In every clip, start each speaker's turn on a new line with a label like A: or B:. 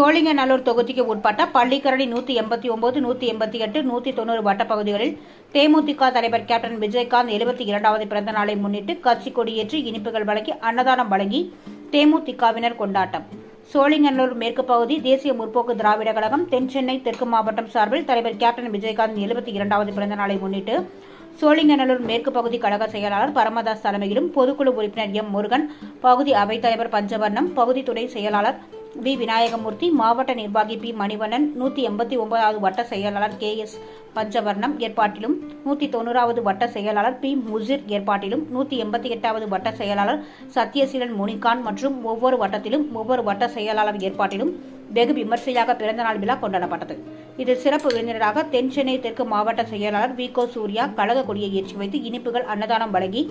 A: சோழிங்கநல்லூர் தொகுதிக்கு உட்பட்ட பள்ளிக்கரணி நூற்றி எண்பத்தி ஒன்பது நூற்றி எண்பத்தி எட்டு நூற்றி தொண்ணூறு வட்டப்பகுதிகளில் தேமுதிக தலைவர் கேப்டன் விஜயகாந்த் எழுபத்தி இரண்டாவது பிறந்த நாளை முன்னிட்டு கட்சி கொடியேற்றி இனிப்புகள் வழங்கி அன்னதானம் வழங்கி தேமுதிகவினர் கொண்டாட்டம். சோழிங்கநல்லூர் மேற்கு பகுதி தேசிய முற்போக்கு திராவிட கழகம் தென் சென்னை தெற்கு மாவட்டம் சார்பில் தலைவர் கேப்டன் விஜயகாந்த் எழுபத்தி இரண்டாவது பிறந்த நாளை முன்னிட்டு சோழிங்கநல்லூர் மேற்கு பகுதி கழக செயலாளர் பரமதாஸ் தலைமையிலும் பொதுக்குழு உறுப்பினர் எம் முருகன் பகுதி அவைத்தலைவர் பஞ்சவர்ணம் பகுதி துணை செயலாளர் வி விநாயகமூர்த்தி மாவட்ட நிர்வாகி பி. மணிவண்ணன் நூற்றி எண்பத்தி ஒன்பதாவது வட்ட செயலாளர் கே. எஸ். பஞ்சவர்ணம் ஏற்பாட்டிலும் நூற்றி தொண்ணூறாவது வட்ட செயலாளர் பி. முசிர் ஏற்பாட்டிலும் நூற்றி எண்பத்தி எட்டாவது வட்ட செயலாளர் சத்யசீலன் முனிகான் மற்றும் ஒவ்வொரு வட்டத்திலும் ஒவ்வொரு வட்ட செயலாளர் ஏற்பாட்டிலும் வெகு விமர்சையாக பிறந்தநாள் விழா கொண்டாடப்பட்டது. இதில் சிறப்பு விருந்தினராக தென் சென்னை தெற்கு மாவட்ட செயலாளர் வி. கோ. சூர்யா கழக கொடியை ஏற்றி வைத்து இனிப்புகள் அன்னதானம் வழங்கி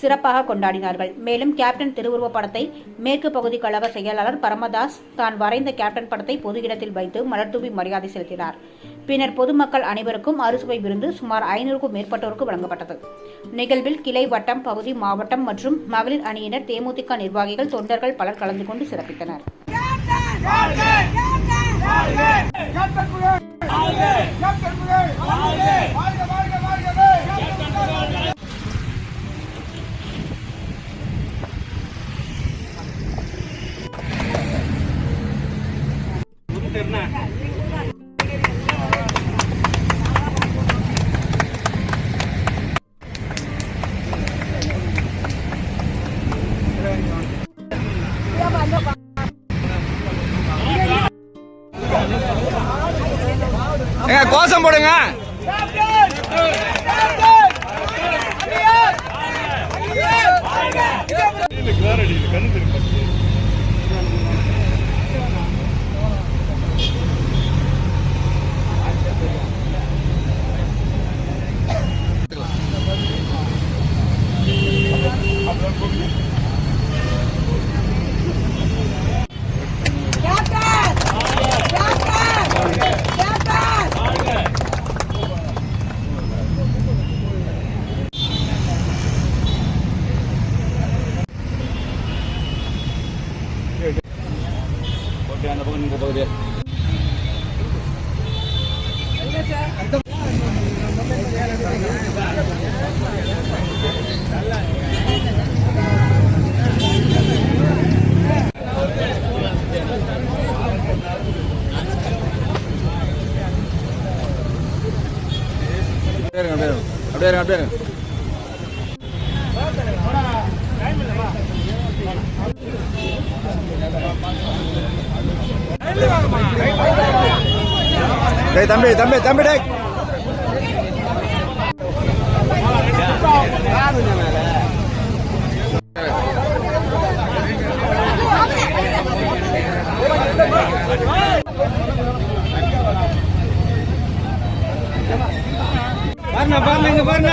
A: சிறப்பாக கொண்டாடினார்கள். மேலும் கேப்டன் திருவுருவப் படத்தை மேற்கு பகுதி கழக செயலாளர் பரமதாஸ் தான் வரைந்த கேப்டன் படத்தை பொது இடத்தில் வைத்து மலர்தூவி மரியாதை செலுத்தினார். பின்னர் பொதுமக்கள் அனைவருக்கும் அறுசுவை விருந்து சுமார் ஐநூறுக்கும் மேற்பட்டோருக்கு வழங்கப்பட்டது. நிகழ்வில் கிளை வட்டம் பகுதி மாவட்டம் மற்றும் மகளிர் அணியினர் தேமுதிக நிர்வாகிகள் தொண்டர்கள் பலர் கலந்து கொண்டு சிறப்பித்தனர்.
B: கேப்டன்! புகழ் கேப்டன்! புகழ்
C: கோஷம் போடுங்க. அந்த பக்கம் நீங்க போகுது அப்படியே இருங்க, அப்படியே இருங்க. அப்படியே இருங்க, அப்படியே இருங்க. டேய் தம்பி தம்பி தம்பி டேய். பாருங்க பாருங்க இங்க பாருங்க